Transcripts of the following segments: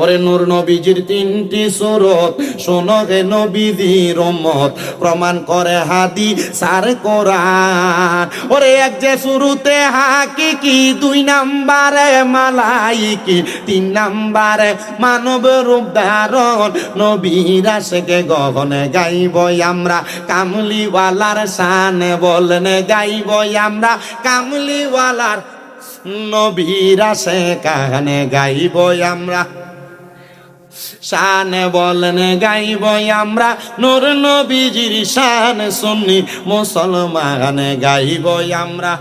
ওরে নূর নবীজির তিনটি সুরত। শোনো গে নবীজির মত প্রমাণ করে হাদি সার কোরআন। ওরে এক যে শুরুতে হাকি কি দুই নাম্বারে মালাইকি, তিন নাম্বারে মানব রূপ ধারণ। নবীর আশেকে গগনে গাইব আমরা, কামলিওয়ালার শানে বলেন গাইব আমরা, কামলিওয়ালার নবীর আসে কানে গাইব আমরা। শান বলেন গাইব আমরা, নূর নবীজির শান শুনি মুসলমান গাইব আমরা।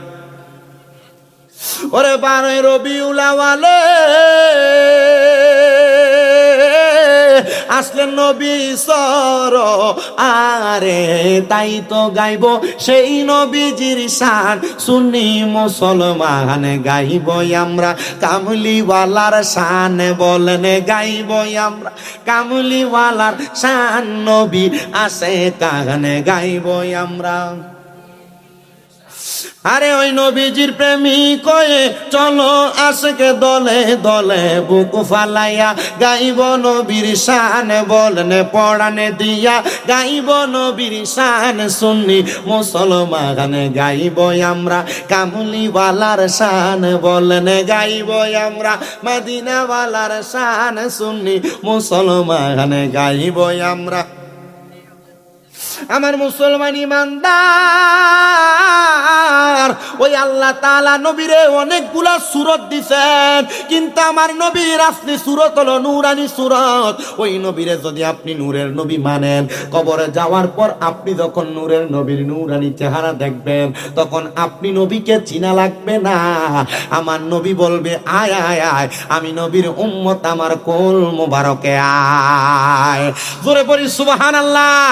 ওরে বারোই রবি উলাওয়ালে আসলেন নবী সর, আরে তাই তো গাইব সেই নবীজির শান। শুনি মুসলমান গাইব আমরা, কামলিওয়ালার শান বলেন গাইব আমরা। কামলিওয়ালার শান নবী আসে কানে গাইব আমরা। আরে ওই নবীজির প্রেমিক কয়ে চলো আজকে দলে দলে বুক ফালাইয়া, গাইব নবীর শান বলনে পড়ানে দিয়া, গাইব নবীর শান শুননি মুসলমান গাইব আমরা কামলিওয়ালার শান বলনে গাইব আমরা, মদিনাওয়ালার শান শুননি মুসলমান গাইব আমরা। আমার মুসলমান ইমানদার। ওই আল্লাহ তাআলা নবীরে অনেকগুলা সুরত দিছেন, কিন্তু আমার নবীর আসলি সুরত হলো নূরানি সুরত। ওই নবীরে যদি আপনি নূরের নবী মানেন, কবরে যাওয়ার পর আপনি যখন নূরের নবীর নূরানি চেহারা দেখবেন, তখন আপনি নবীকে চিনা লাগবে না। আমার নবী বলবে, আয় আয় আয়, আমি নবীর উম্মত, আমার কোল মোবারকে আয়। জোরে পড়ি সুবাহান আল্লাহ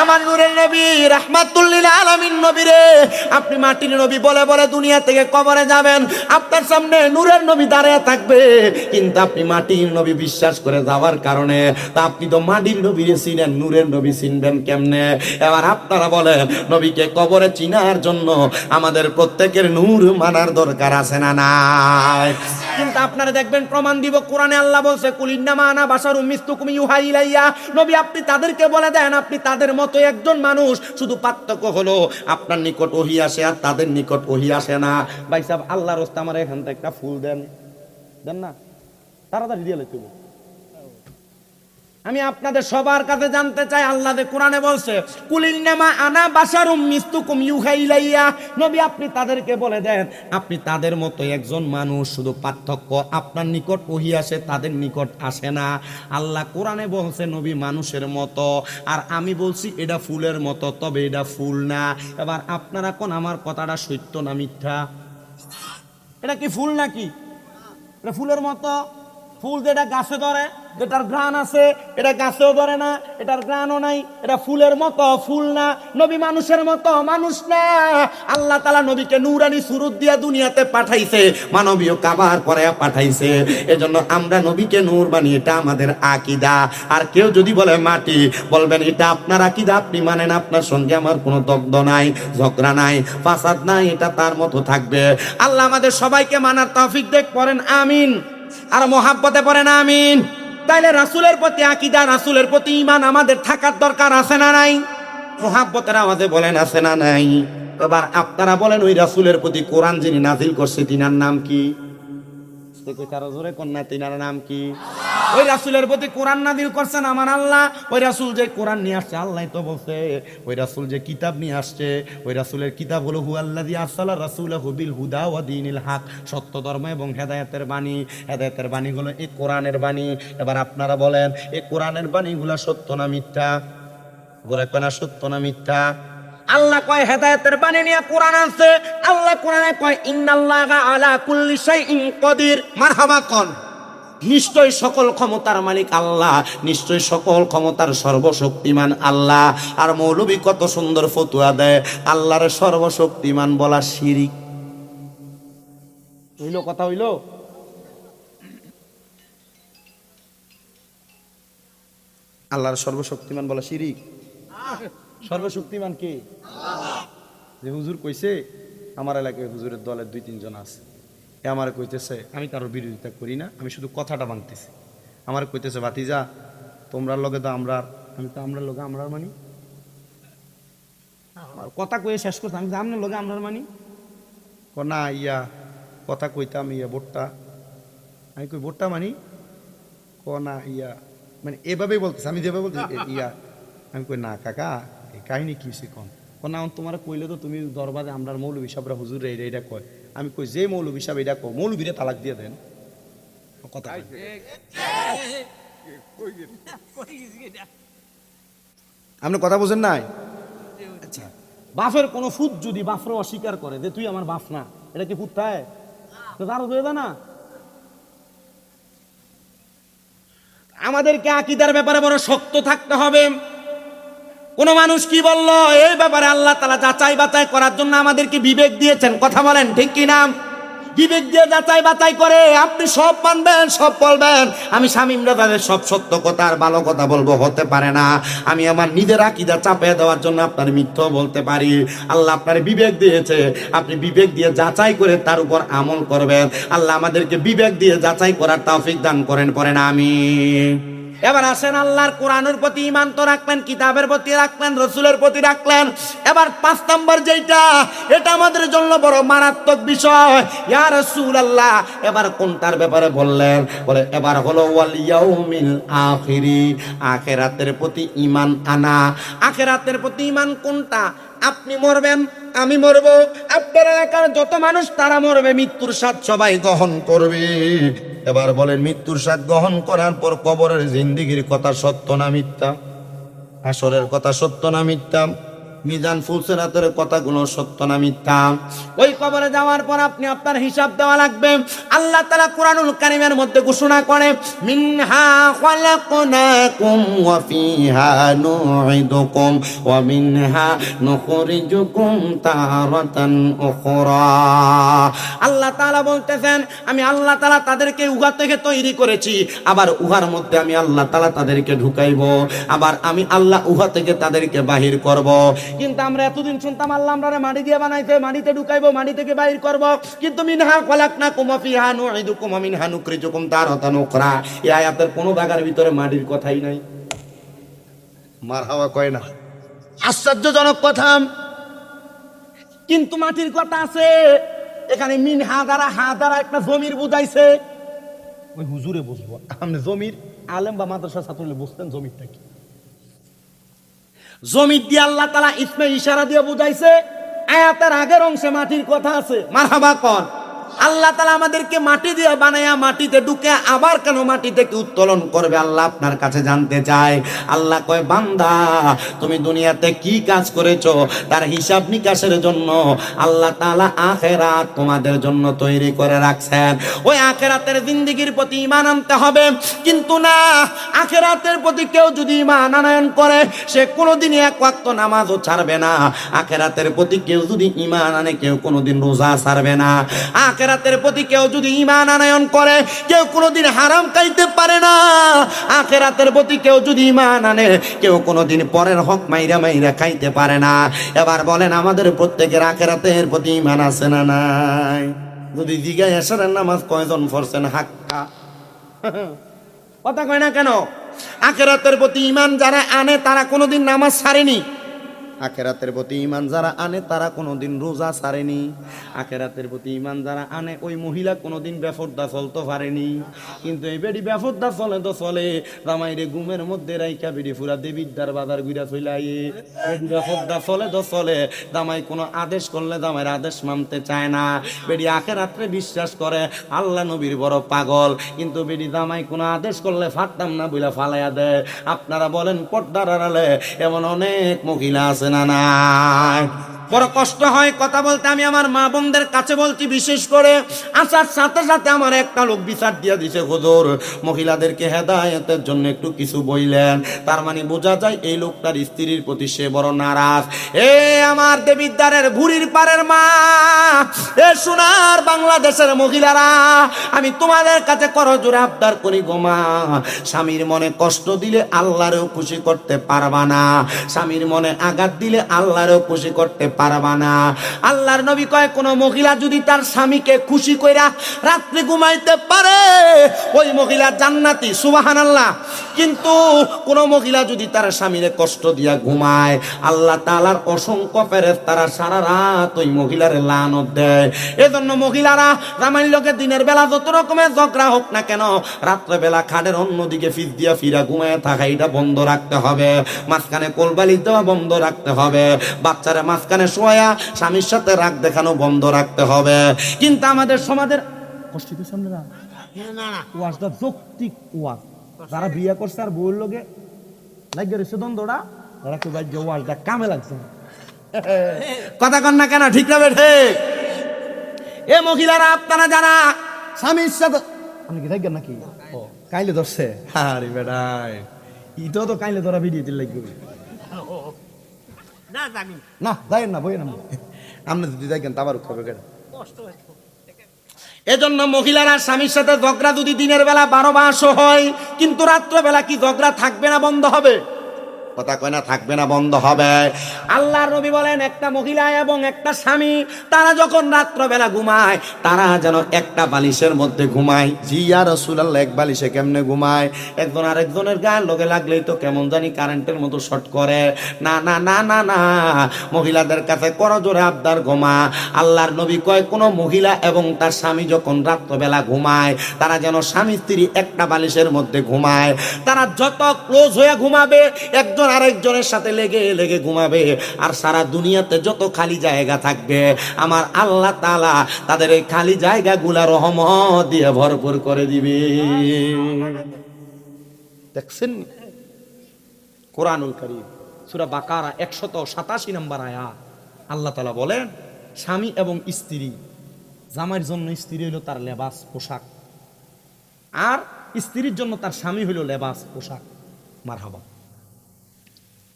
আমার নূরের নবী রাহমাতুল্লিল আলামিন নবী রে আপনি মাটির নবী বলে বলে দুনিয়া থেকে কবরে যাবেন, আপনার সামনে নূরের নবী দাঁড়িয়ে থাকবে। কিন্তু আপনি মাটির নবী বিশ্বাস করে যাওয়ার কারণে, তা আপনি তো মাটির নবী চিনেন, নূরের নবী চিনবেন কেমনে? এবার আপনারা বলেন, নবীকে কবরে চিনার জন্য আমাদের প্রত্যেকের নূর মানার দরকার আছে না নাই? কিন্তু আপনারা দেখবেন প্রমাণ দিব, কোরআনে আল্লাহ বলছে কুলিন্নামা আনা বাসার মিস্তুকুম ইউহা ইলাইয়া। নবী, আপনি তাদেরকে বলে দেন, আপনি তাদের মতো একজন মানুষ। শুধু পার্থক্য হলো, আপনার নিকট ওহি আসে আর তাদের নিকট ওহি আসে না। ভাই সাহেব, আল্লাহর রস্তা আমার এখান থেকে একটা ফুল দেন। দেন না? তাড়াতাড়ি দিয়ে লেখব আমি আপনাদের সবার কাছে জানতে চাই, আল্লাহ কোরআনে বলছে কুলিন্নামা আনা বাসারুম মিস্তুকুম ইউহা ইলাইয়া নবী, আপনি তাদেরকে বলে দেন, আপনি তাদের মতো একজন মানুষ, শুধু পার্থক্য আপনার নিকট ওহি আসে, তাদের নিকট আসে না। আল্লাহ কোরআনে বলছে, নবী মানুষের মতো, আর আমি বলছি এটা ফুলের মতো, তবে এটা ফুল না। এবার আপনারা কোন আমার কথাটা সত্য না মিথ্যা? এটা কি ফুল নাকি? এটা ফুলের মতো? ফুল যেটা গাছে ধরে, যেটার গ্রান আছে, এটা গাছেও ধরে না, এটার গ্রানও নাই, এটা ফুলের মতো, ফুল না, নবী মানুষের মতো, মানুষ না। আল্লাহ তালা নবীকে নুরানি সুরুত দিয়া দুনিয়াতে পাঠাইছে, মানবীয় কাবার পরে পাঠাইছে। এজন্য আমরা নবীকে নূর বানি এটা আমাদের আকিদা। আর কেউ যদি বলে মাটি, বলবেন, এটা আপনার আকিদা, আপনি মানেন, আপনার সঙ্গে আমার কোনো দগ্ধ নাই, ঝগড়া নাই, ফাসাদ নাই, এটা তার মতো থাকবে। আল্লাহ আমাদের সবাইকে মানার তৌফিক দেখ, পড়েন, আমিন। আর মহাব্বতে না, আমিন। তাইলে রাসুলের প্রতি আকিদা, রাসুলের প্রতি ইমান আমাদের থাকার দরকার আছে না নাই? মহাব্বতের আমাদের বলেন, আছে না নাই? এবার আপনারা বলেন, ওই রাসুলের প্রতি কোরআন যিনি নাজিল করছে, তিনার নাম কি? কারও জোরে কন্যা, তিনার নাম কি? ওই রাসুলের প্রতি কোরআন নাদিল করছেন আমার আল্লাহ। ওই রাসুল যে কোরআন নিয়ে আসছে, আল্লাহ তো বলছে, ওই রাসুল যে কিতাব নিয়ে আসছে, ওই রাসুলের কিতাব হলো হু আল্লাহ দিয়ে আসসালা রাসুল হুবিল হুদা ও দিনিল হাক সত্য ধর্ম এবং হেদায়তের বাণী। হেদায়তের বাণীগুলো এই কোরআনের বাণী। এবার আপনারা বলেন, এই কোরআনের বাণীগুলো সত্য না মিথ্যা? গোরা সত্য না মিথ্যা? আল্লাহ কয় হেদায়েতের বাণী নিয়ে কোরআন আছে আল্লাহ কোরআনে কয়, ইন্নাল্লাহা আলা কুল্লি শাইইন কদির। মারহাবা কোন। নিশ্চয় সকল ক্ষমতার মালিক আল্লাহ, নিশ্চয় সকল ক্ষমতার সর্বশক্তিমান আল্লাহ। আর মৌলবী কত সুন্দর ফতুয়া দেয়, আল্লাহর সর্বশক্তিমান বলা শিরিক। হইল কথা হইল? আল্লাহর সর্বশক্তিমান বলা শিরিক? সর্বশক্তিমান কে? যে হুজুর কইছে, আমার এলাকায় হুজুরের দলের দুই, তিনজন আছে। এ আমার কইতেছে, আমি কারোর বিরোধিতা করি না, আমি শুধু কথাটা ভাঙতেছি আমার কইতেছে, ভাতিজা, তোমরার লগে তো আমরা, আমি তো আমরার লগে আমরার মানি। আমার কথা কয়ে শেষ করতাম আমি আপনার লগে আমরার মানি। ক, না, ইয়া, কথা কইতাম, ইয়া বোটটা আমি কই বোটটা মানি? ক, না, ইয়া মানে এভাবেই বলতেছে, আমি যেভাবে বলতেছি ইয়া। আমি কই, না, কাকা এই কাহিনী কি সে কন? তোমার কইলে তো তুমি দরবারে আমরার মৌলবী সাহেবরা হুজুর এইটা এটা কয়। আমি কই যে মৌলবী সাহেব এটা কয় মৌলবীরে তালাক দিয়ে দেন। কথা আপনি কথা বোঝেন নাই? আচ্ছা। বাপের কোনো ফুট যদি বাপরে অস্বীকার করে যে তুই আমার বাপ না, এটা কি ফুট তাই? তার না? আমাদেরকে আকিদার ব্যাপারে বড় শক্ত থাকতে হবে। কোন মানুষ কি বলল, এই ব্যাপারে আল্লাহ তালা যাচাই বাছাই করার জন্য আমাদেরকে বিবেক দিয়েছেন। কথা বলেন, ঠিক কি না? বিবেক দিয়ে যাচাই বাছাই করে আপনি সব মানবেন, সব বলবেন। আমি স্বামী তাদের সব সত্য কথা আর ভালো কথা বলব, হতে পারে না। আমি আমার নিজের আকিদা চাপিয়ে দেওয়ার জন্য আপনার মিথ্য বলতে পারি। আল্লাহ আপনার বিবেক দিয়েছে। আপনি বিবেক দিয়ে যাচাই করে তার উপর আমল করবেন। আল্লাহ আমাদেরকে বিবেক দিয়ে যাচাই করার তাফিক দান করেন পরে না আমি এবার আসেন আল্লাহর কোরআনের প্রতি ইমান তো রাখলেন, কিতাবের প্রতি রাখলেন, রসুলের প্রতি রাখলেন। এবার পাঁচ নম্বর যেটা এটা আমাদের জন্য বড় মারাত্মক বিষয়। ইয়া রসুল আল্লাহ এবার কোনটার ব্যাপারে বললেন? বলে, এবার হলো, ওয়াল ইয়াউমিল আখিরি আখেরাতের প্রতি ইমান আনা। আখেরাতের প্রতি ইমান কোনটা? আপনি মরবেন, আমি মরব। আপনার এলাকার যত মানুষ, তারা মরবে। মৃত্যুর স্বাদ সবাই গ্রহণ করবে। এবার বলেন, মৃত্যুর স্বাদ গ্রহণ করার পর কবরের জিন্দিগির কথা সত্য না মিথ্যা? আসরের কথা সত্য না মিথ্যা? মিজান ফুলসেরাতের কথাগুলো সত্য না মিথ্যা? ওই কবরে যাওয়ার পর আপনি আপনার হিসাব দেওয়া লাগবে। আল্লাহ তালা কোরআনুল কারীমের মধ্যে ঘোষণা করে, মিনহা খালাকনাকুম ওয়া ফিহা নুঈদুকুম ওয়া মিনহা নুখরিজুকুম তারাতান উখরা। আল্লাহ তাআলা বলতেছেন, আমি আল্লাহ তাআলা তাদেরকে উহা থেকে তৈরি করেছি, আবার উহার মধ্যে আমি আল্লাহ তাআলা তাদেরকে ঢুকাইবো, আবার আমি আল্লাহ উহা থেকে তাদেরকে বাহির করব। কিন্তু আমরা এতদিন শুনতাম আল্লাহ আমরা মাটি দিয়ে বানাইছে মাটিতে ঢুকাইবো মাটি থেকে বাহির করব। কিন্তু মিনহা খলাকনা কুমা ফিহা নুঈদুকুম ওয়া মিনহা নুখরিজুকুম তারাতান উখরা। এই আয়াতের কোনো জায়গার ভিতরে মাটির কথাই নাই। মার হাওয়া কয় না। আশ্চর্যজনক কথা। কিন্তু মাটির কথা আছে। এখানে মিন হা দ্বারা হা দ্বারা একটা জমির বুঝাইছে। ওই হুজুরে বুঝব। আপনি জমির আলেম বা মাদ্রাসা ছাত্রলে বুঝতেন জমিরটা কি? জমির দিয়ে আল্লাহ তালা ইসমে ইশারা দিয়ে বুঝাইছে, আয়াতের আগের অংশে মাটির কথা আছে। মারহাবা কর। আল্লাহ তালা আমাদেরকে মাটি দিয়ে বানায়া মাটিতে ঢুকে আবার কেন মাটি থেকে উত্তোলন করবে? আল্লাহ আপনার কাছে জানতে চায় আল্লাহ কয়, বান্দা, তুমি দুনিয়াতে কি কাজ করেছ? তার হিসাব নিকাশের জন্য আল্লাহ তালা আখেরাত তোমাদের জন্য তৈরি করে রাখছেন। ওই আখেরাতের জিন্দিগির প্রতি ইমান আনতে হবে। কিন্তু না, আখেরাতের প্রতি কেউ যদি ইমান আনয়ন করে, সে কোনোদিনই এক ওয়াক্ত নামাজও ছাড়বে না। আখেরাতের প্রতি কেউ যদি ইমান আনে, কেউ কোনোদিন রোজা ছাড়বে না। আখেরাতের প্রতি কেউ যদি ইমান আনয়ন করে, কেউ কোনোদিন হারাম খাইতে পারে না। আখেরাতের প্রতি কেউ যদি ইমান আনে, কেউ কোনোদিন পরের হক মাইরা মাইরা খাইতে পারে না। এবার বলেন, আমাদের প্রত্যেকের আখেরাতের প্রতি ইমান আছে না নাই? যদি জিগায় এসারের নামাজ কয়জন পড়ছেন? হাক্কা। কথা কয় না কেন? আখেরাতের প্রতি ইমান যারা আনে, তারা কোনোদিন নামাজ ছাড়েনি। আখেরাতের প্রতি ইমান যারা আনে, তারা কোনোদিন রোজা ছাড়েনি। আখেরাতের প্রতি ইমান যারা আনে, ওই মহিলা কোনোদিন বেফরদা চলতে পারেনি। কিন্তু এই বেডি বেফরদা চলে তো চলে। রামাইরে গুমের মধ্যে রাইকা বেডি ফুরা দেবিদ্যার বাজার গুইরা চলাই বেডি বেফরদা চলে তো চলে। দামাই কোনো আদেশ করলে দামাইয়ের আদেশ মানতে চায় না। বেডি আখেরাত্রে বিশ্বাস করে, আল্লাহ নবীর বড় পাগল। কিন্তু বেডি দামাই কোনো আদেশ করলে ফাটতাম না বইলা ফালাইয়া দেয়। আপনারা বলেন পর্দার আড়ালে এমন অনেক মহিলা আছে না নাই বড় কষ্ট হয়, কথা বলতে আমি আমার মা বোনদের কাছে বলছি বিশেষ করে। আসার সাথে সাথে আমার একটা লোক বিচার দিয়ে দিছে, হুজুর, মহিলাদেরকে হেদায়েতের জন্য একটু কিছু বইলেন। তার মানে বোঝা যায় এই লোকটার স্ত্রীর প্রতি সে বড় নারাজ। এ আমার দেবিদ্বারের ভুরির পারের মা, এ সোনার বাংলাদেশের মহিলারা, আমি তোমাদের কাছে করো জোরে আবদার করি গো মা। স্বামীর মনে কষ্ট দিলে আল্লাহরেও খুশি করতে পারবা না। স্বামীর মনে আঘাত দিলে আল্লাহরেও খুশি করতে পারবা না। আল্লাহর নবী কয়, কোন মহিলা যদি তার স্বামীকে খুশি কইরা রাত্রে ঘুমাইতে পারে, ওই মহিলা জান্নাতি সুবাহান আল্লাহ কিন্তু কোন মহিলা যদি তার স্বামীরে কষ্ট দিয়া ঘুমায়, আল্লাহ তাআলার অসংখ্য তারা সারা রাত ওই মহিলার লানত দেয়। এজন্য মহিলারা লোকে দিনের বেলা যত রকমের ঝগড়া হোক না কেন রাত্রে বেলা খাটের অন্যদিকে ফিস দিয়া ফিরা ঘুমায় থাকা এটা বন্ধ রাখতে হবে। মাঝখানে কোলবালি দেওয়া বন্ধ রাখতে হবে। বাচ্চারা মাঝখানে শোয়া স্বামীর সাথে রাগ দেখানো বন্ধ রাখতে হবে। কিন্তু আমাদের সমাজের কষ্ট হইতেছে আপনারা? ওয়াজটা যৌক্তিক ওয়াজ। যারা বিয়ে করছে আর বউর লোকে লাগিয়ে রয়েছে দ্বন্দ্বটা তারা ওয়াজটা কামে লাগছে। কথা কন না কেন ঠিক না বেঠে এ মহিলারা আপনারা যারা স্বামীর সাথে আপনি কি দেখবেন নাকি? কাইলে ধরছে? আরে বেড়াই ইতো তো কাইলে ধরা ভিডিও দিল লাগবে না জানি। না যাই না বই না। আপনি যদি দেখেন তা খাবে কেন কষ্ট এজন্য মহিলারা স্বামীর সাথে ঝগড়া যদি দিনের বেলা বারো মাসও হয় কিন্তু রাত্রবেলা কি ঝগড়া থাকবে না বন্ধ হবে? কথা কয় না, থাকবে না, বন্ধ হবে। আল্লাহর নবী বলেন, একটা মহিলা এবং একটা স্বামী, তারা যখন রাত্রবেলা ঘুমায়, তারা যেন একটা বালিশের মধ্যে ঘুমায়। জি আর রসুলাল্লাহ, এক বালিশে কেমনে ঘুমায়? একজন আরেকজনের গায়ের লগে লাগলেই তো কেমন জানি কারেন্টের মতো শর্ট করে। না না না না না, মহিলাদের কাছে করজোরে আবদার ঘুমা। আল্লাহর নবী কয়, কোনো মহিলা এবং তার স্বামী যখন রাত্রবেলা ঘুমায়, তারা যেন স্বামী স্ত্রী একটা বালিশের মধ্যে ঘুমায়। তারা যত ক্লোজ হয়ে ঘুমাবে, একজন আরেকজনের সাথে লেগে লেগে ঘুমাবে আর সারা দুনিয়াতে যত খালি জায়গা থাকবে, আমার আল্লাহ তালা তাদের এই খালি জায়গাগুলা রহমত দিয়ে ভরপুর করে দিবে। দেখছেন? কোরআনুল করিম, সুরা বাকারা একশত সাতাশি নম্বর আয়া আল্লাহ তালা বলেন, স্বামী এবং স্ত্রী, জামাইয়ের জন্য স্ত্রী হইল তার লেবাস, পোশাক। আর স্ত্রীর জন্য তার স্বামী হইল লেবাস, পোশাক। মার হাবা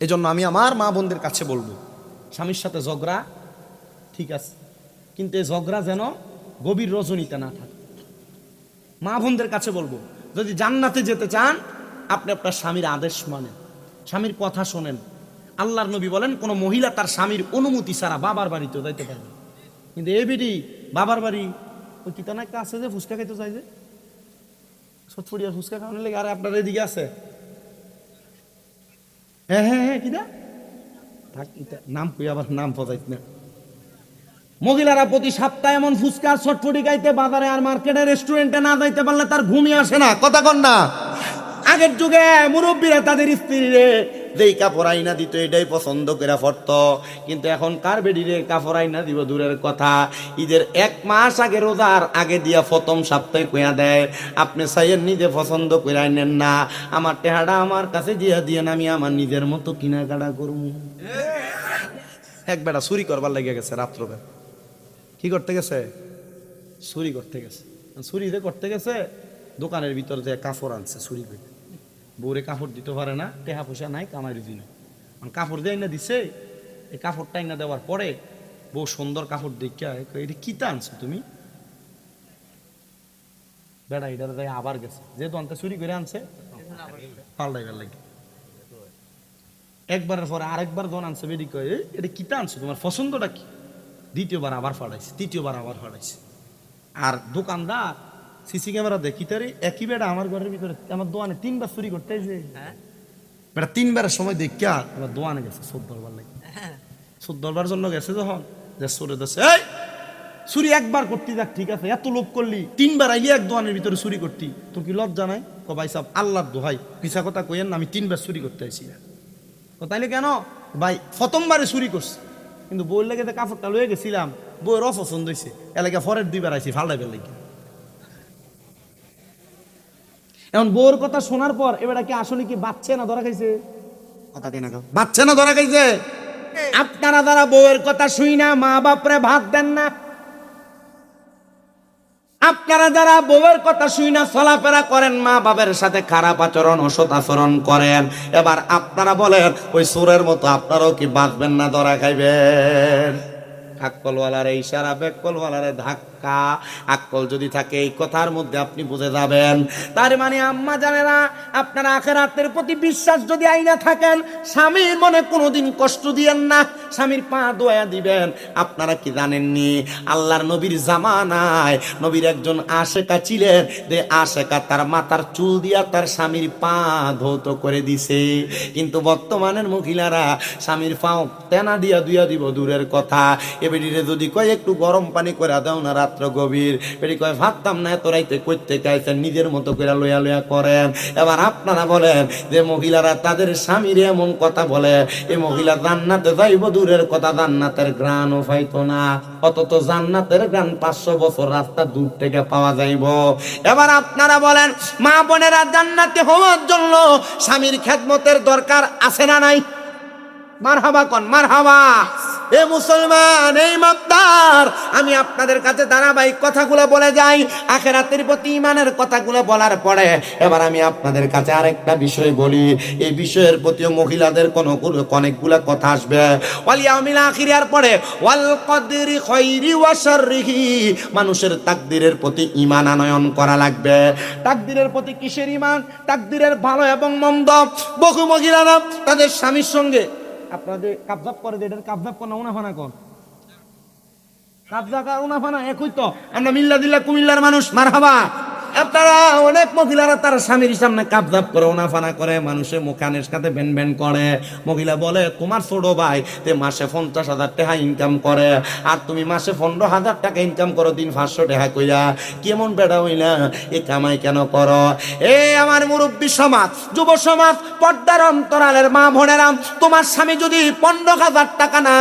এজন্য আমি আমার মা বোনদের কাছে বলব, স্বামীর সাথে ঝগড়া ঠিক আছে, কিন্তু এই ঝগড়া যেন গভীর রজনীতে না থাকে। মা বোনদের কাছে বলব, যদি জান্নাতে যেতে চান, আপনি আপনার স্বামীর আদেশ মানেন, স্বামীর কথা শোনেন। আল্লাহর নবী বলেন, কোনো মহিলা তার স্বামীর অনুমতি ছাড়া বাবার বাড়িতেও যাইতে পারবে কিন্তু এ বিডি বাবার বাড়ি ওই কিতা না একটা আছে যে, ফুচকা খাইতে চাই যে? সটফড়িয়া ফুচকা খাওয়ানোর লেগে, আরে আপনার এদিকে আছে। হ্যাঁ হ্যাঁ হ্যাঁ কিনা থাক নাম কই আবার, নাম পজাইত না। মহিলারা প্রতি সপ্তাহে এমন ফুচকা ছটফটি গাইতে বাজারে আর মার্কেটে রেস্টুরেন্টে না যাইতে পারলে তার ঘুমিয়ে আসে না। কথা কন না। আগের যুগে মুরব্বীরা তাদের স্ত্রীরে যেই কাপড় আইনা দিত, এটাই পছন্দ করে পড়ত কিন্তু এখন কার বেডিরে কাপড় আইনা দিব দূরের কথা। ঈদের এক মাস আগে রোজার আগে দিয়া প্রথম সপ্তাহে কইয়া দেয়, আপনি সাইয়ের নিজে পছন্দ করে আইনেন না। আমার টেহাটা আমার কাছে দিয়া দিয়ে আমি আমার নিজের মতো কিনাকাটা করব। এক বেটা চুরি করবার লেগে গেছে রাত্রবেলা কি করতে গেছে? চুরি করতে গেছে। চুরি যে করতে গেছে, দোকানের ভিতর যে কাপড় আনছে, চুরি করে। বউরে কাপড় দিতে পারে না, টেহা পয়সা নাই কামাই দিন কাপড় দিয়ে না দিছে, এই কাপড়টা না দেওয়ার পরে বউ সুন্দর কাপড় দেখিয়া এটা কিতা আনছো তুমি? বেড়া এটা দেয় আবার গেছে। যেহেতু আনতে চুরি করে আনছে পাল্টাইবার লাগে একবারের পরে আরেকবার যখন আনছে, বেডি কয় এটা কিতা আনছো? তোমার পছন্দটা কি? দ্বিতীয়বার আবার ফাড়াইছে তৃতীয়বার আবার ফাড়াইছে আর দোকানদার সিসি ক্যামেরা দেখি তারে একই বেড়া আমার ঘরের ভিতরে আমার দোয়ানে তিনবার চুরি করতে এসে হ্যাঁ। বেটা তিনবারের সময় দেখিয়া এবার দোয়ানে গেছে চোদ্দ দরবার লাগে। চোদ্দ দরবার জন্য গেছে যখন যে চোরে দেশে এই চুরি একবার করতে যাক ঠিক আছে এত লোভ করলি তিনবার আইলি এক দোয়ানের ভিতরে চুরি করতি। তোর কি লজ্জা নাই? ক ভাই সাহেব আল্লাহর দোহাই পিছা কথা কইয়েন না আমি তিনবার চুরি করতে আইছি তো তাইলে কেন? ভাই প্রথমবারে চুরি করছি কিন্তু বউর লেগে যে কাপড়টা লয়ে গেছিলাম বউয়ের অপছন্দ হয়েছে এলাকা ফরের দুইবার আইছি ফাল্টাইবার লাগে। এখন বউর কথা শোনার পর এবারে কি আসলে কি বাচ্চে না ধরা খাইছে? কথা কেনা বাচ্চে না ধরা খাইছে? আপনারা যারা বউয়ের কথা শুই না মা বাপরে ভাত দেন না। আপনারা যারা বউয়ের কথা শুই না চলাফেরা করেন মা বাবার সাথে খারাপ আচরণ অসৎ আচরণ করেন। এবার আপনারা বলেন ওই সুরের মতো আপনারাও কি বাঁচবেন না ধরা খাইবেন? ইশারা বেকলওয়ালারে ধাক্কা। যদি থাকে এই কথার মধ্যে আপনি বুঝে যাবেন। তার মানে আম্মা জানেরা, আপনার আখেরাতের প্রতি বিশ্বাস যদি আইনা থাকেন, স্বামীর মনে কোনোদিন কষ্ট দিয়েন না, স্বামীর পা দোয়া দিবেন। আপনারা কি জানেননি? আল্লাহর নবীর জামানায় নবীর একজন আশেকা ছিলেন। যে আশেকা তার মাথার চুল দিয়া তার স্বামীর পা ধৌত করে দিছে। কিন্তু বর্তমানের মহিলারা স্বামীর পাও তেনা দিয়া দুইয়া দিব দূরের কথা। এবেডিরে যদি কয়, একটু গরম পানি করে দাও না রাত্র গভীর। বেডি কয়, ভাবতাম না এত রাইতে করতে চাইছেন নিজের মতো করে লইয়া লইয়া করেন। এবার আপনারা বলেন, যে মহিলারা তাদের স্বামীর এমন কথা বলে এই মহিলা জান্নাতে যাইব দূরের কথা, জান্নাতের গ্রাণও পাইতো না। অথচ জান্নাতের গ্রাণ পাঁচশো বছর রাস্তা দূর থেকে পাওয়া যাইব। এবার আপনারা বলেন, মা বোনেরা জান্নাতে হওয়ার জন্য স্বামীর খেদমতের দরকার আছে না নাই? মার হাবা কন মার হাবা এ মুসলমান, এই মাপদার আমি আপনাদের কাছে ধারাবাহিক কথাগুলো বলে যাই। আখেরাতের প্রতি ইমানের কথাগুলো বলার পরে এবার আমি আপনাদের কাছে আরেকটা বিষয় বলি। এই বিষয়ের প্রতিও মহিলাদের কোনো অনেকগুলো কথা আসবে। আখিরার পরে, ওয়াল কদরি খৈরি ওয়া শাররিহি। মানুষের তাকদিরের প্রতি ঈমান আনয়ন করা লাগবে। তাকদিরের প্রতি কিসের ইমান তাকদিরের ভালো এবং মন্দ। বহু মহিলারা তাদের স্বামীর সঙ্গে আপনাদের কাবজাব করে দিয়ে এটার কাবজাব কোন উনাফানা কর। কাবজা কা উনাফানা একই তো। আমরা মিল্লা দিল্লা কুমিল্লার মানুষ, মারহাবা। আপনারা অনেক মহিলারা তার স্বামীর সামনে কাবজাব করে ওনাফানা করে মানুষের মুখানের সাথে বেন বেন করে। মহিলা বলে, তোমার ছোট ভাই, তে মাসে পঞ্চাশ হাজার টাকা ইনকাম করে। আর তুমি মাসে পনেরো হাজার টাকা ইনকাম করো, দিন পাঁচশো টাকা কইরা। কেমন বেড়া হইলা? এ কামাই কেন করো? এ আমার মুরব্বী সমাজ, যুব সমাজ, পর্দার অন্তরালের মা বোনেরাম তোমার স্বামী যদি পনেরো হাজার টাকা না,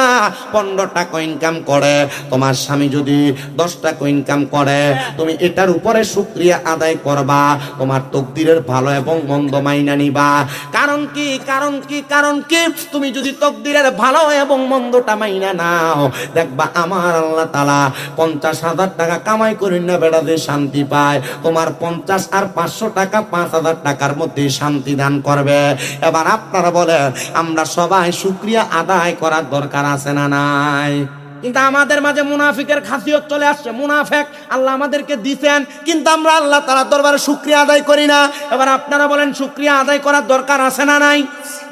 পনেরো টাকা ইনকাম করে, তোমার স্বামী যদি দশ টাকা ইনকাম করে, তুমি এটার উপরে শুক্রিয়া আদায় করবা, তোমার তকদিরের ভালো এবং মন্দ মাইনা নিবা। কারণ কি কারণ কি কারণ কি? তুমি যদি তকদিরের ভালো এবং মন্দটা মাইনা নাও, দেখবা আমার আল্লাহ তালা পঞ্চাশ হাজার টাকা কামাই করি না বেড়া যে শান্তি পায়। তোমার পঞ্চাশ আর পাঁচশো টাকা পাঁচ হাজার টাকার মধ্যে শান্তি দান করবে। এবার আপনারা বলেন, আমরা সবাই শুক্রিয়া আদায় করার দরকার আছে না নাই? কিন্তু আমাদের মাঝে মুনাফিকের খাসিয়ত চলে আসছে। মুনাফেক আল্লাহ আমাদেরকে দিছেন, কিন্তু আমরা আল্লাহ তালা দরবারে শুক্রিয়া আদায় করি না। এবার আপনারা বলেন, শুক্রিয়া আদায় করার দরকার আছে না নাই?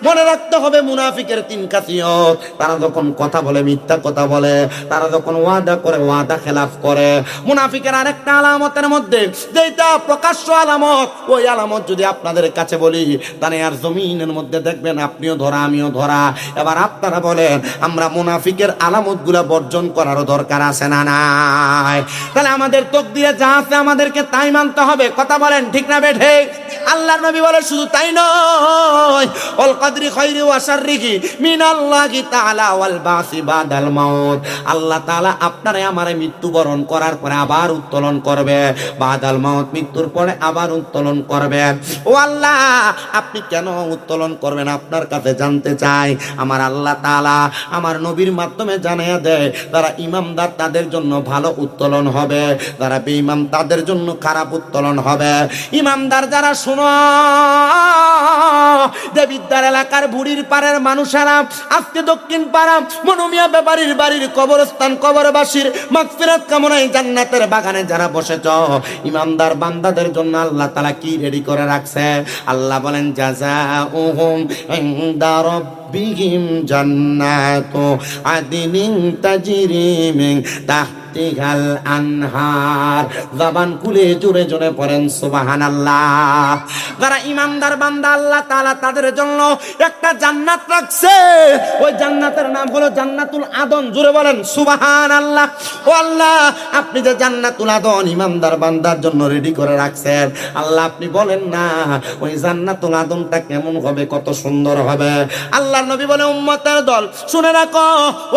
মনে রাখতে হবে মুনাফিকের তিন কাসিয়ত তারা যখন কথা বলে, মিথ্যা কথা বলে, তারা যখন ওয়াদা করে, ওয়াদা খেলাফ করে, মুনাফিকের আরেকটা আলামতের মধ্যে যেটা প্রকাশ্য আলামত, ওই আলামত যদি আপনাদের কাছে বলি, তাহলে আর জমিনের মধ্যে দেখবেন, আপনিও ধরা, আমিও ধরা। এবার আপনারা বলেন, আমরা মুনাফিকের আলামতগুলা বর্জন করারও দরকার আছে না নাই? তাহলে আমাদের তকদিরে যা আছে আমাদেরকে তাই মানতে হবে। কথা বলেন, ঠিক না বেঠে আল্লাহর নবী বলে শুধু তাই নয় অল কদরি খৈরি ওয়া শাররিহি মিনাল্লাহি তাআলা ওয়াল বাসি বাদাল মাউত। আল্লাহ তাআলা আপনারে আমারে মৃত্যুবরণ করার পরে আবার উত্তোলন করবে। বাদাল মাউত মৃত্যুর পরে আবার উত্তোলন করবে। ও আল্লাহ, আপনি কেন উত্তোলন করবেন? আপনার কাছে জানতে চাই। আমার আল্লাহ তাআলা আমার নবীর মাধ্যমে জানিয়ে দেয় তারা ইমামদার তাদের জন্য ভালো উত্তোলন হবে, যারা বেঈমাম তাদের জন্য খারাপ উত্তোলন হবে। ইমামদার যারা দেবিদ্যার এলাকার বুড়ির পাড়ের মানুষেরা, আজকে দক্ষিণ পাড়া মনুমিয়া ব্যাপারীর বাড়ির কবরস্থান কবরবাসীর মাগফিরাত কামনায় জান্নাতের বাগানে যারা বসেছ ইমামদার বান্দাদের জন্য আল্লাহ তালা কি রেডি করে রাখছে? আল্লাহ বলেন জাজা ওহম ইনদা রব্বিহিম জান্নাতু আদিনিন তাজরি মিন আনহার। জবান জোরে জোরে পড়েন, সুবহানাল্লাহ। যারা ইমানদার বান্দা, আল্লাহ তাআলা তাদের জন্য একটা জান্নাত রাখছে। ওই জান্নাতের নাম হলো জান্নাতুল আদন, জোরে বলেন, সুবহানাল্লাহ। ও আল্লাহ, আপনি যে জান্নাতুল আদন ইমানদার বান্দার জন্য রেডি করে রাখছেন, আল্লাহ আপনি বলেন না, ওই জান্নাতুল আদনটা কেমন হবে, কত সুন্দর হবে। আল্লাহ নবী বলে, উম্মতের দল, শুনে রাখো,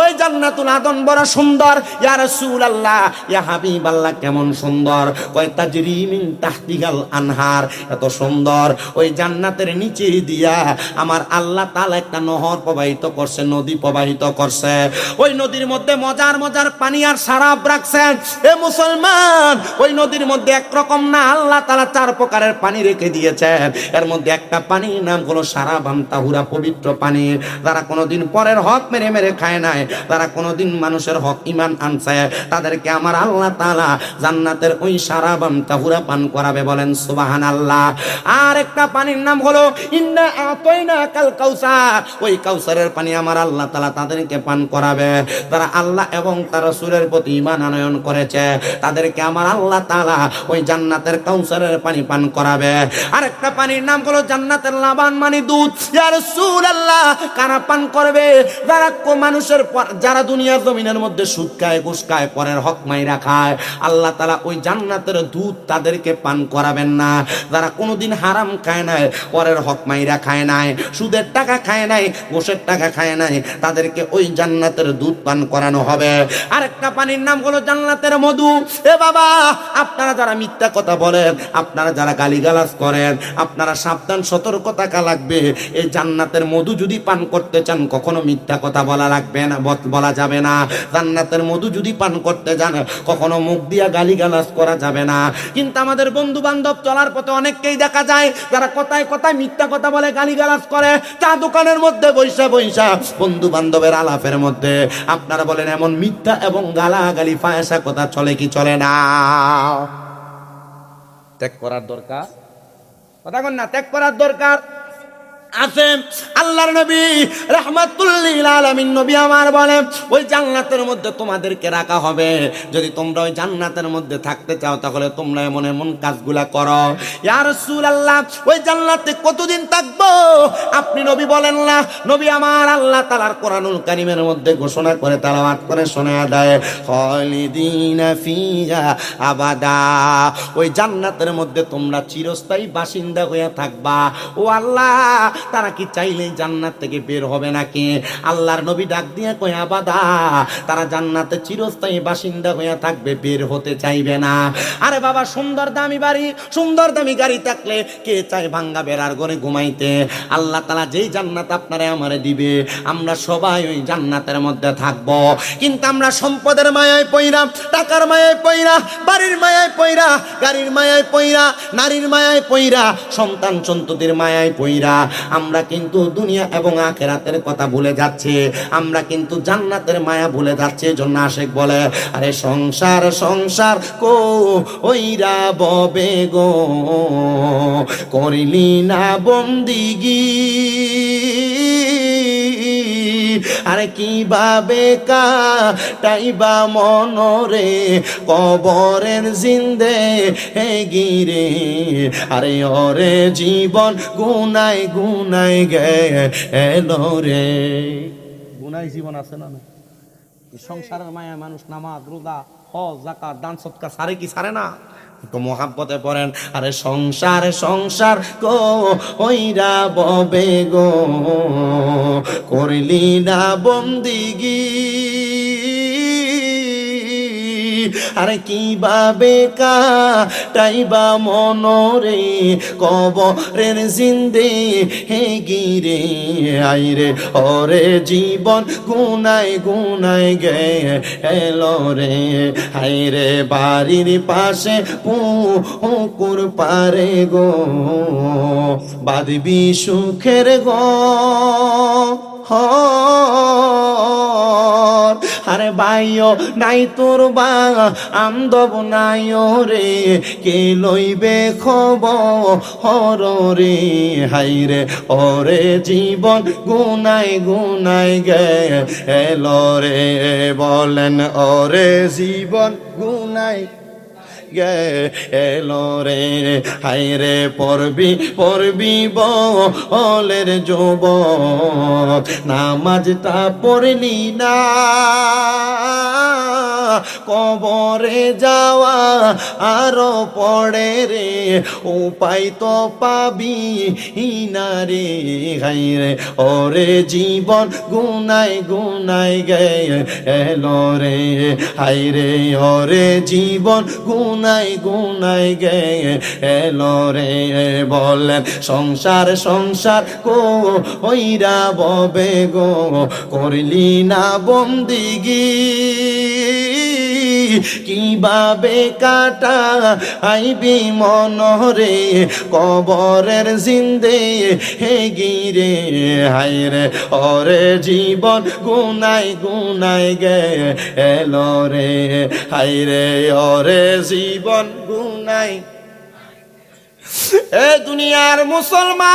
ওই জান্নাতুল আদন বড় সুন্দর। ইয়া রাসূল ইয়া হাবিবাল্লাহ, কেমন সুন্দর। কয় তাজরি মিন তাহতিহাল আনহার, এত সুন্দর। ওই জান্নাতের নিচে দিয়া আমার আল্লাহ তাআলা একটা নহর প্রবাহিত করছে, নদী প্রবাহিত করছে। ওই নদীর মধ্যে মজার মজার পানি আর সারাপ রাখছেন এ মুসলমান, ওই নদীর মধ্যে একরকম না, আল্লাহ তাআলা চার প্রকারের পানি রেখে দিয়েছেন। এর মধ্যে একটা পানির নাম হলো সারাবাম তাহুরা, পবিত্র পানি। যারা কোনোদিন পরের হক মেরে মেরে খায় নাই তারা কোনোদিন মানুষের হক ইমান আনছে তাদেরকে আমার আল্লাহ তাআলা জান্নাতের ওই সারাবাম তাহুরা পান করাবে বলেন সুবাহান আল্লাহ আর একটা পানির নাম হলো, ইন্না কাল কাউসার। ওই কাউসারের পানি আমার আল্লাহ তাআলা তাদেরকে পান করাবে। তারা আল্লাহ এবং তার রাসূলের প্রতি ঈমান আনয়ন করেছে। তাদেরকে আমার আল্লাহ তাআলা ওই জান্নাতের কাউসারের পানি পান করাবে। আরেকটা পানির নাম হলো, জান্নাতের লাবান মানে দুধ। ইয়া রাসূলুল্লাহ, কারা পান করবে? যারা মানুষের যারা দুনিয়ার জমিনের মধ্যে সুদ খায় খায় পরের হক মাইরা খায়। আল্লাহ তালা ওই জান্নাতের দুধ তাদেরকে পান করাবেন না। যারা কোনোদিন হারাম খায় নাই, পরের হক মাইরা খায় নাই, সুদের টাকা খায় নাই ঘুষের টাকা খায় নাই, তাদেরকে ওই জান্নাতের দুধ পান করানো হবে। আরেকটা পানির নাম হলো জান্নাতের মধু। এ বাবা, আপনারা যারা মিথ্যা কথা বলেন, আপনারা যারা গালিগালাজ করেন, আপনারা সাবধান সতর্ক থাকা লাগবে। এই জান্নাতের মধু যদি পান করতে চান, কখনো মিথ্যা কথা বলা লাগবে না বলা যাবে না। জান্নাতের মধু যদি পান করতে যান কখনো মুখ দিয়া গালিগালাজ করা যাবে না। কিন্তু আমাদের বন্ধু বান্ধব চলার পথে অনেককেই দেখা যায়, যারা কথায় কথায় মিথ্যা কথা বলে গালিগালাজ করে, চা দোকানের মধ্যে বৈশা বৈশা বন্ধু বান্ধবের আলাপের মধ্যে। আপনারা বলেন, এমন মিথ্যা এবং গালাগালি ফায়সা কথা চলে কি চলে না? ত্যাগ করার দরকার? কথা না, ত্যাগ করার দরকার? আছে আল্লাহর নবী রাহমাতুল্লিল আলামিন নবী আমার বলে, ওই জান্নাতের মধ্যে তোমাদেরকে রাখা হবে। যদি তোমরা ওই জান্নাতের মধ্যে থাকতে চাও, তাহলে তোমরা এমন এমন কাজগুলা করো। ইয়া রাসূলুল্লাহ, ওই জান্নাতে কতদিন থাকব? আপনি নবী বলেন না। নবী আমার আল্লাহ তাআলার কোরআনুল কারীমের মধ্যে ঘোষণা করে, তেলাওয়াত করে শোনা দেয়, খালিদিনা ফিহা আবাদা। ওই জান্নাতের মধ্যে তোমরা চিরস্থায়ী বাসিন্দা হয়ে থাকবা। ও আল্লাহ তারা কি চাইলেই জান্নাত থেকে বের হবে নাকি? আল্লাহর নবী ডাক দিয়ে কই আবাদা, তারা জান্নাতে চিরস্থায়ী বাসিন্দা হয়ে থাকবে, বের হতে চাইবে না। আরে বাবা, সুন্দর দামি বাড়ি, সুন্দর দামি গাড়ি থাকলে কে চায় ভাঙ্গা বেড়ার ঘরে ঘুমাইতে? আল্লাহ তালা যেই জান্নাত আপনারে আমারে দিবে, আমরা সবাই ওই জান্নাতের মধ্যে থাকব। কিন্তু আমরা সম্পদের মায়ায় পইরা, টাকার মায়ায় পইরা, বাড়ির মায়ায় পইরা, গাড়ির মায়ায় পইরা, নারীর মায়ায় পইরা সন্তান সন্ততির মায়ায় পইরা আমরা কিন্তু দুনিয়া এবং আখেরাতের কথা ভুলে যাচ্ছি। আমরা কিন্তু জান্নাতের মায়া ভুলে যাচ্ছি, জন্য আশেক বলে, আরে সংসার সংসার, কো ওইরা ববে গো? করিলি না বন্দিগি? আরে কীভাবে কাটাইবা মনরে? কবরের জিন্দে হে গিরে। আরে ওরে জীবন গুনাই গুনাই গে এলো রে। গুনাই জীবন আছে না সংসারের মায়া মানুষ নামাজ, রোজা, হজ জাকাত দান, সৎকার, সারে কি সারে না? মহাব্বতে পড়েন আরে সংসার সংসার গো ওইরা ববে গো করলি না বন্দিগি। আরে কীভাবে কাটাইবা মনরে কবরের জিন্দে। হে গিরে, আইরে, ওরে জীবন গুনাই গুনাই গে এলো রে। হাইরে বাড়ির পাশে পুকুর পারে গো। বাদবি সুখের গো হর আরে ভাইও, নাই তোর বা, আমদব নাই রে, কে লইবে খব হর রে? হাই রে, ওরে জীবন গুনাই গুনাই গে, এলো রে বলেন, ওরে জীবন গুনাই গে এলো রে? হাই রে পড়বি পড়বি বলের যুব নামাজটা পড়লি না। কবরে যাওয়া আরও পড়ে রে, উপায় তো পাবি না রে, হাই রে। ওরে জীবন গুনাই গুনাই গে এলো রে, হাই রে। ওরে জীবন গুনাই গুনাই গে এলো রে, বলেন, সংসার সংসার কো ওইরা ববে গো, করলি না বন্দিগি। কীভাবে কাটা আইবি মনরে, কবরের জিন্দে হে গিরে হাই রে ওরে জীবন গুনাই গুনাই গে এলো রে হাই রে ওরে জীবন গুনাই। এ দুনিয়ার মুসলমান,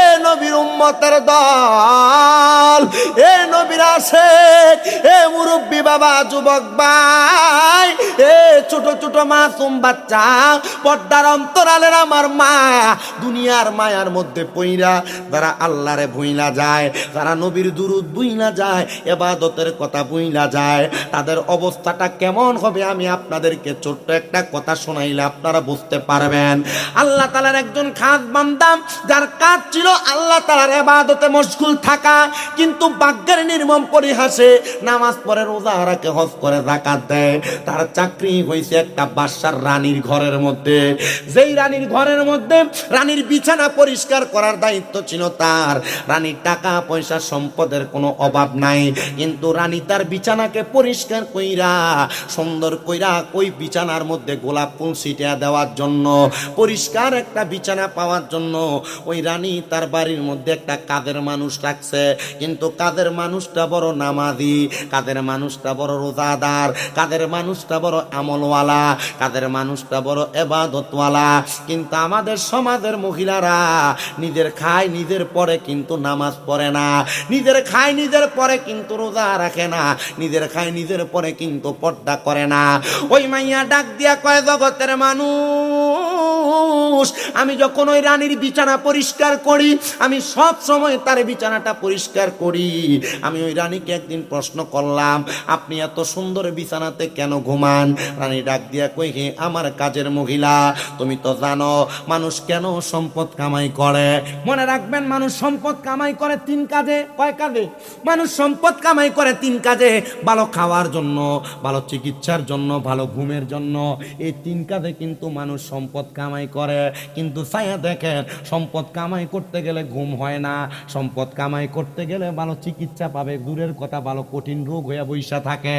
এ নবীর উম্মতের দল, এ আশেক এ মুরব্বী বাবা যুবক ভাই এ, ছোট ছোট মাসুম বাচ্চা, পর্দার অন্তরালের আমার মা, দুনিয়ার মায়ার মধ্যে পইরা যারা আল্লাহরে ভুইলা যায়, যারা নবীর দুরুদ বুইলা যায়, এবাদতের কথা বুইলা যায়, তাদের অবস্থাটা কেমন হবে আমি আপনাদেরকে ছোট্ট একটা কথা শোনাইলে আপনারা বুঝতে পারবেন। আল্লাহ তালার একজন খাস বান্দাম যার কাজ ছিল আল্লাহ তালার এবাদতে মশগুল থাকা, কিন্তু ভাগ্যের নির্মম পরিহাসে নামাজ পড়ে রোজা রাখে, হজ করে জাকাত দেয়। তার চাকরি হয়েছে একটা বাসার রানীর ঘরের মধ্যে। যেই রানীর ঘরের মধ্যে রানীর বিছানা পরিষ্কার করার দায়িত্ব ছিল তার। রানীর টাকা, পয়সা, সম্পদের কোনো অভাব নাই। কিন্তু রানী তার বিছানাকে পরিষ্কার কইরা, সুন্দর কইরা ওই বিছানার মধ্যে গোলাপ ফুল ছিটিয়া দেওয়ার জন্য, পরিষ্কার একটা বিছানা পাওয়ার জন্য ওই রানী তার বাড়ির মধ্যে একটা কাদের মানুষ রাখছে। কিন্তু কাদের মানুষটা বড় নামাজি, কাদের মানুষটা বড় রোজাদার, কাদের মানুষটা বড় আমলওয়ালা, কাদের মানুষটা বড় এবাদতওয়ালা। কিন্তু আমাদের সমাজের মহিলারা নিজের খায়, নিজের পরে কিন্তু নামাজ পড়ে না। নিজের খায়, নিজের পরে কিন্তু রোজা রাখে না। নিজের খায়, নিজের পরে কিন্তু পর্দা করে না। ওই মাইয়া ডাক দিয়া কয়, জগতের মানুষ, আমি যখন ওই রানীর বিছানা পরিষ্কার করি, আমি সব সময় তার বিছানাটা পরিষ্কার করি। আমি ওই রানীকে একদিন প্রশ্ন করলাম, আপনি এত সুন্দর বিছানাতে কেন ঘুমান রানী ডাক দিয়া কই হে আমার কাজের মহিলা, তুমি তো জানো মানুষ কেন সম্পদ কামাই করে? মনে রাখবেন, মানুষ সম্পদ কামাই করে তিন কাজে, কয় কাজে? মানুষ সম্পদ কামাই করে তিন কাজে, ভালো খাওয়ার জন্য, ভালো চিকিৎসার জন্য, ভালো ঘুমের জন্য। এই তিন কাজে কিন্তু মানুষ সম্পদ কামাই করে। কিন্তু ছায়া দেখেন, সম্পদ কামাই করতে গেলে ঘুম হয় না। সম্পদ কামাই করতে গেলে ভালো চিকিৎসা পাবে, দূরের কথা, ভালো কঠিন রোগ হয়ে বৈশা থাকে।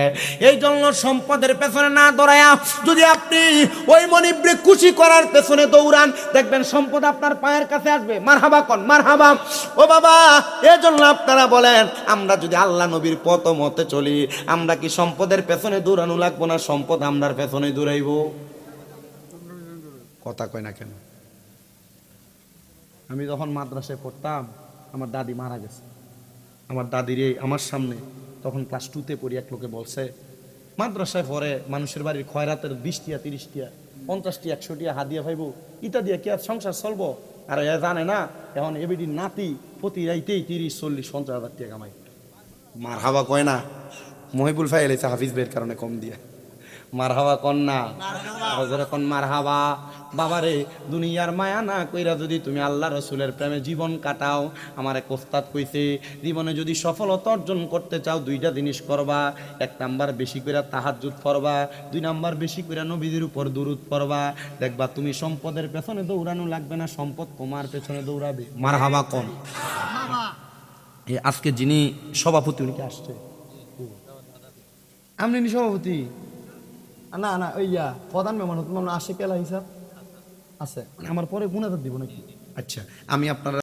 এই জন্য সম্পদের পেছনে না দৌড়ায়া যদি আপনি ওই মনিব্রে খুশি করার পেছনে দৌড়ান, দেখবেন সম্পদ আপনার পায়ের কাছে আসবে। মারহাবা কন, মারহাবা। ও বাবা, এজন্য আপনারা বলেন, আমরা যদি আল্লাহ নবীর পথ মতে চলি, আমরা কি সম্পদের পেছনে দৌড়ানো লাগবো না সম্পদ আমরার পেছনে দৌড়াইব? কথা কয় না কেন? আমি যখন মাদ্রাসায় পড়তাম, আমার দাদি মারা গেছে। আমার দাদির আমার সামনে, তখন ক্লাস টুতে পড়ি, এক লোকে বলছে মাদ্রাসায় পরে মানুষের বাড়ির খয়রাতের বিশটিয়া, তিরিশটিয়া তিরিশ টিয়া পঞ্চাশটি একশো টিয়া হাদিয়া ভাইব, ইটা দিয়ে কি আর সংসার চলবো? আর এ জানে না, এখন এবিডি নাতি প্রতি রাইতেই তিরিশ, চল্লিশ, পঞ্চাশ হাজার টিয়া কামাই মার হাওয়া কয় না, মহিবুল এলেছে হাফিজ ভাইয়ের কারণে কম দিয়ে। মার হাওয়া কন না যখন মার হাওয়া বাবারে, দুনিয়ার মায়া না কইরা যদি তুমি আল্লাহ রসুলের প্রেমে জীবন কাটাও, আমার এক ওস্তাদ কইছে, জীবনে যদি সফলতা অর্জন করতে চাও, দুইটা জিনিস করবা। এক নাম্বার বেশি করে তাহাজুদ পড়বা, দুই নাম্বার বেশি করে নবীদের উপর দুরুদ পড়বা। দেখবা তুমি সম্পদের পেছনে দৌড়ানো লাগবে না, সম্পদ তোমার পেছনে দৌড়াবে। মার হাওয়া কম আজকে যিনি সভাপতি, উনি আসছে? নি সভাপতি? না না ওই ইয়া প্রধান মেহমান তোমার আসে কেলা হিসাব আছে। আমার পরে গুণাদার দিব নাকি? আচ্ছা। আমি আপনার